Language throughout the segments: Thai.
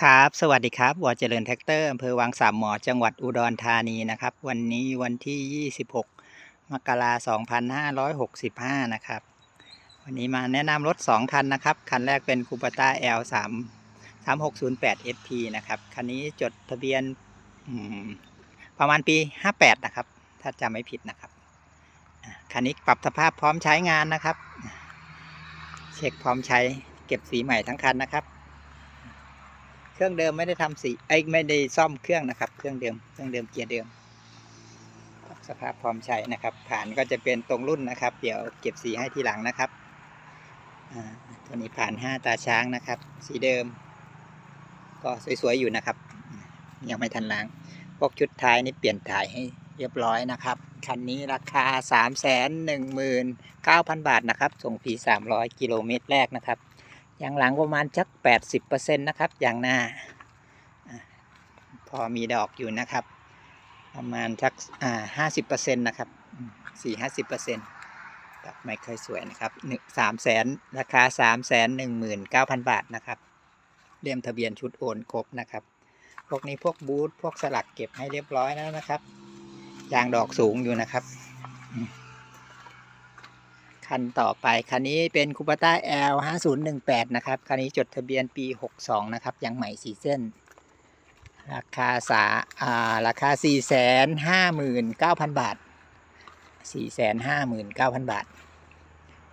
ครับ สวัสดีครับวอเจริญแท็กเตอร์อำเภอวังสามหมอจังหวัดอุดรธานีนะครับ วันนี้วันที่ 26 มกราคม2565 นะครับ วันนี้มาแนะนำรถ 2 คันนะครับ คันแรกเป็นคูปต้า L 3 3608 SP นะครับ คันนี้จดทะเบียนประมาณปี 58 นะครับ ถ้าจำไม่ผิดนะครับ คันนี้ปรับสภาพพร้อมใช้งานนะครับ เช็คพร้อมใช้เก็บสีใหม่ทั้งคันนะครับ เครื่องเดิมไม่ได้ทำสีไอ้ไม่ได้ซ่อมเครื่องนะครับ เครื่องเดิมเครื่องเดิมเกียร์เดิม สภาพพร้อมใช้นะครับผ่านก็จะเป็นตรงรุ่นนะครับ เดี๋ยวเก็บสีให้ทีหลังนะครับอ่าตัวนี้ผ่านห้าตาช้างนะครับ สีเดิม ก็สวยๆอยู่นะครับ ยังไม่ทันล้างพวกชุดท้ายนี่เปลี่ยนถ่ายให้เรียบร้อยนะครับ คันนี้ราคา 3 1 9 0 0 0 บาทนะครับ ส่งฟรี300 กิโลเมตรแรกนะครับ อย่างหลังประมาณจัก 80%นะครับ อย่างหน้า พอมีดอกอยู่นะครับ ประมาณจักอ่า50%นต์นะครับสี่ห้าสิบเปอร์เซ็นต์ดอกไม่ค่อยสวยนะครับหนึ่งสามแสนราคาสามแสนหนึ่งหมื่นเก้าพันบาทนะครับเรียมทะเบียนชุดโอนครบนะครับ พวกนี้พวกบูทพวกสลักเก็บให้เรียบร้อยแล้วนะครับ ยางดอกสูงอยู่นะครับอื คันต่อไป คันนี้เป็นคูปต้า L 5018 นะครับ คันนี้จดทะเบียนปี 62 นะครับยางใหม่สีเส้น ราคาสาอ่าราคา 459,000 บาท 459,000 บาท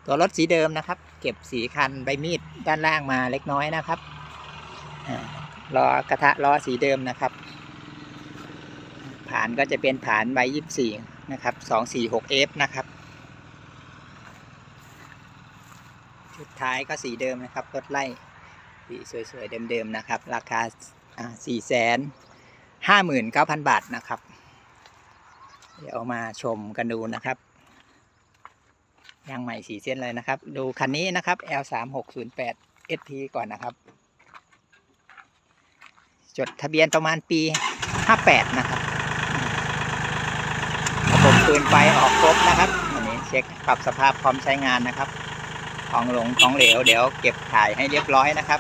ตัวรถสีเดิมนะครับ เก็บสีคันใบมีดด้านล่างมาเล็กน้อยนะครับล้อกระทะล้อสีเดิมนะครับฐานก็จะเป็นฐานใบยี่สี่นะครับสองสี่หกเอฟนะครับ ชุดท้ายก็สีเดิมนะครับรถไล่สีสวยๆเดิมๆนะครับ ราคาสี่แสนห้าหมื่นเก้าพันบาทนะครับ เดี๋ยวมาชมกันดูนะครับยางใหม่สีเส้นเลยนะครับ ดูคันนี้นะครับ L 3 6 0 8 SP ก่อนนะครับ จดทะเบียนประมาณปี 58 นะครับระบบปืนไฟออกครบนะครับอันนี้เช็คปรับสภาพพร้อมใช้งานนะครับ ของหลงของเหลว เดี๋ยวเก็บถ่ายให้เรียบร้อยนะครับ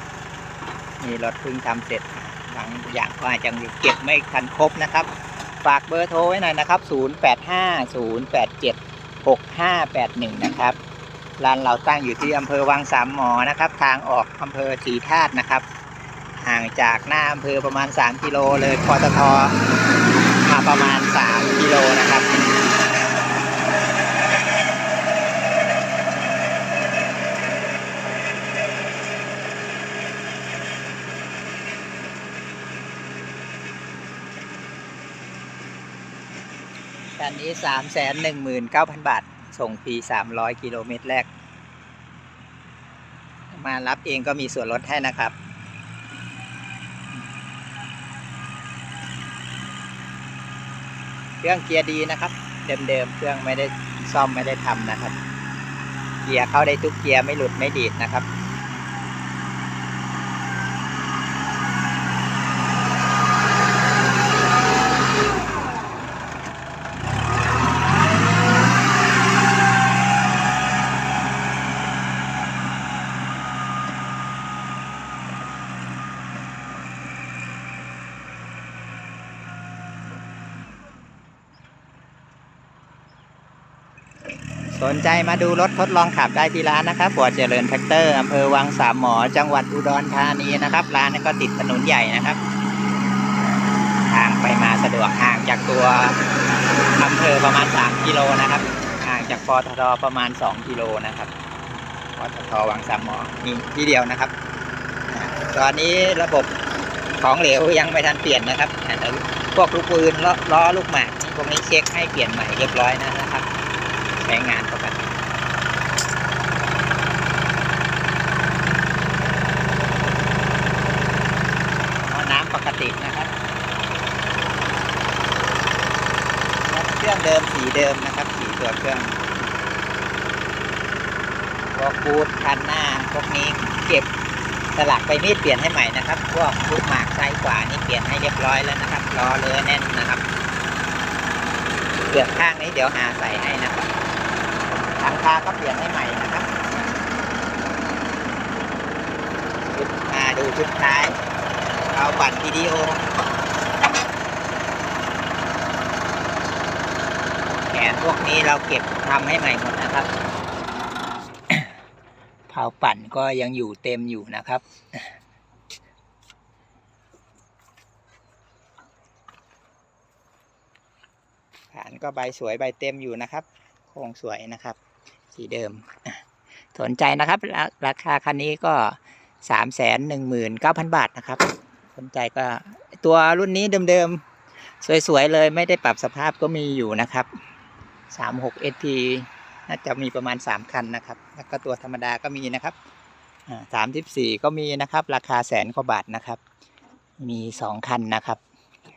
มีรถเพิ่งทำเสร็จบางอย่างก็อาจจะเก็บไม่ทันครบนะครับ ฝากเบอร์โทรไว้หน่อยนะครับ 0850876581 นะครับร้านเราตั้งอยู่ที่อำเภอวังสามหมอนะครับ ทางออกอำเภอศรีธาตุนะครับ ห่างจากหน้าอำเภอประมาณ 3 กิโลเลยปตทมาประมาณ 3 กิโลนะครับ คันนี้3 1 9 0 0 0บาท ส่งฟรี300กิโลเมตรแรก มารับเองก็มีส่วนลดให้นะครับเครื่องเกียร์ดีนะครับ เดิมๆเครื่องไม่ได้ซ่อมไม่ได้ทำนะครับ เกียร์เข้าได้ทุกเกียร์ไม่หลุดไม่ดีดนะครับ สนใจมาดูรถทดลองขับได้ที่ร้านนะครับบัวเจริญแท็กเตอร์อำเภอวังสามหมอ จังหวัดอุดรธานีนะครับร้านนั้นก็ติดถนนใหญ่นะครับ ทางไปมาสะดวกห่างจากตัวอำเภอประมาณ 3 กิโลนะครับห่างจากปตทประมาณ 2 กิโลนะครับปตทวังสามหมอมีที่เดียวนะครับ ตอนนี้ระบบของเหลวยังไม่ทันเปลี่ยนนะครับแต่พวกลูกปืนล้อล้อลูกหมากพวกนี้เช็คให้เปลี่ยนใหม่เรียบร้อยนะครับ ใช้งานปกติน้ำปกตินะครับเครื่องเดิมสีเดิมนะครับ สีตัวเครื่องพวกบูทคันหน้าพวกนี้เก็บสลักไปมีดเปลี่ยนให้ใหม่นะครับ พวกลูกหมากซ้ายขวานี่เปลี่ยนให้เรียบร้อยแล้วนะครับล้อเลอแน่นนะครับเปลือกข้างนี้เดี๋ยวหาใส่ให้นะครับ หลังคาก็เปลี่ยนให้ใหม่นะครับชุดมาดูชุดท้าย เอาปั่นวิดีโอแขนพวกนี้เราเก็บทำให้ใหม่หมดนะครับเผาปั่นก็ยังอยู่เต็มอยู่นะครับฐานก็ใบสวยใบเต็มอยู่นะครับ โครงสวยนะครับ สีเดิม สนใจนะครับ ราคาคันนี้ก็สามแสนหนึ่งหมื่นเก้าพันบาทนะครับ สนใจก็ตัวรุ่นนี้เดิมๆ สวยๆ เลยไม่ได้ปรับสภาพก็มีอยู่นะครับสามหก SP น่าจะมีประมาณสามคันนะครับ แล้วก็ตัวธรรมดาก็มีนะครับสามสิบสี่ก็มีนะครับ ราคาแสนกว่าบาทนะครับ มีสองคันนะครับ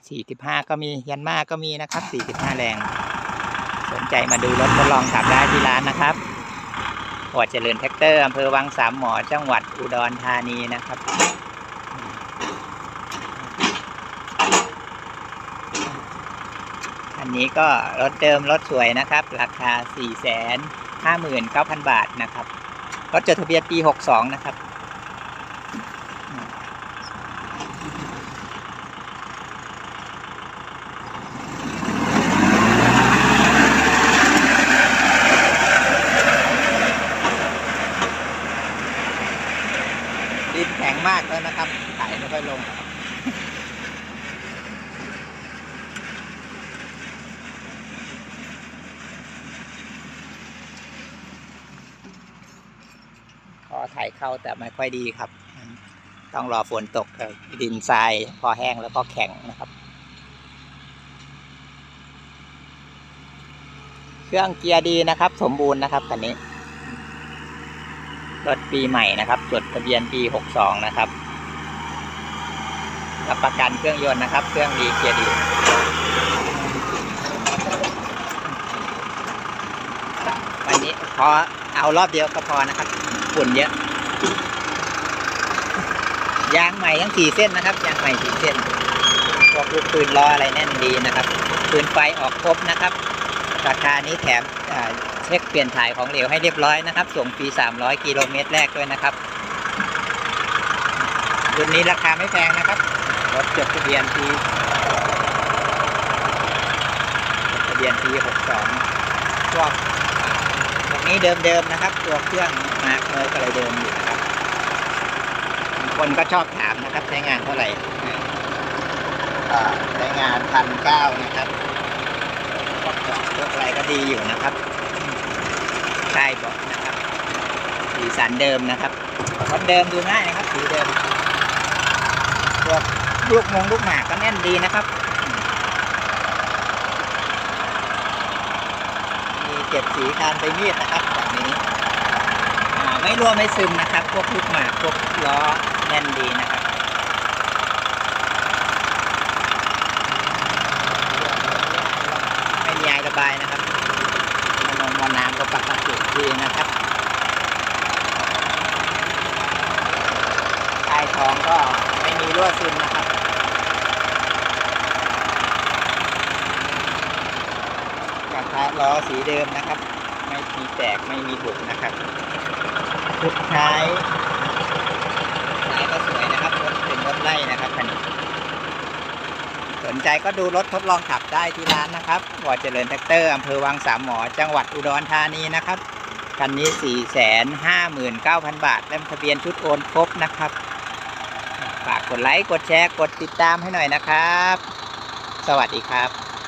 สี่สิบห้าก็มียันมาก็มีนะครับสี่สิบห้าแรง นใจมาดูรถทดลองขับได้ที่ร้านนะครับฟอร์ดเจริญแท็กเตอร์อำเภอวังสามหมอจังหวัดอุดรธานีนะครับอันนี้ก็รถเดิมรถสวยนะครับ ราคา 4 5 9 0 0 0 บาทนะครับ รถจดทะเบียนปี 62 นะครับ ดินแข็งมากแล้วนะครับถ่ายไม่ค่อยลง พอ ถ่ายเข้าแต่ไม่ค่อยดีครับ ต้องรอฝนตกดินทรายพอแห้งแล้วก็แข็งนะครับ เครื่องเกียร์ดีนะครับ สมบูรณ์นะครับคันนี้รถปีใหม่นะครับ จดทะเบียนปี 62 นะครับ รับประกันเครื่องยนต์นะครับ เครื่องดีเกียร์ดีวันนี้พอเอารอบเดียวก็พอนะครับ ฝุ่นเยอะยางใหม่ทั้งสี่เส้นนะครับยางใหม่สี่เส้นพวกลูกปืนล้ออะไรแน่นดีนะครับปืนไฟออกครบนะครับ ราคานี้แถมเช็คเปลี่ยนถ่ายของเหลวให้เรียบร้อยนะครับ ส่งฟรี300 กิโลเมตรแรกด้วยนะครับรุ่นนี้ราคาไม่แพงนะครับรถจดทะเบียนปีทะเบียนปี62พวกพวกนี้เดิมๆนะครับ ตัวเครื่อง มาร์กเมอร์ก็เลยเดิมอยู่นะครับคนก็ชอบถามนะครับใช้งานเท่าไหร่ก็ใช้งานพันเก้านะครับพวกเบาะพวกอะไรก็ดีอยู่นะครับใช่เบาะนะครับ สีสันเดิมนะครับรถเดิมดูง่ายนะครับ สีเดิมพวกลูกมงลูกหมากก็แน่นดีนะครับมีเก็บสีคานไปมีดนะครับ ไม่รั่วไม่ซึมนะครับ พวกลูกหมากพวกล้อแน่นดีนะครับไม่มีไอระบายนะครับมานมวน้ำก็ปกติดีนะครับใต้ท้องก็ไม่มีรั่วซึมนะครับกระทะล้อสีเดิมนะครับ ไม่มีแตกไม่มีบุกนะครับ สุดท้ายท้ายก็สวยนะครับรถเป็นรถไล่นะครับคันนี้สนใจก็ดูรถทดลองขับได้ที่ร้านนะครับวอเจริญแท็กเตอร์อำเภอวังสามหมอ จังหวัดอุดรธานีนะครับคันนี้ 459,000 บาทและทะเบียนชุดโอนครบนะครับ ฝากกดไลค์ กดแชร์ กดติดตามให้หน่อยนะครับ สวัสดีครับ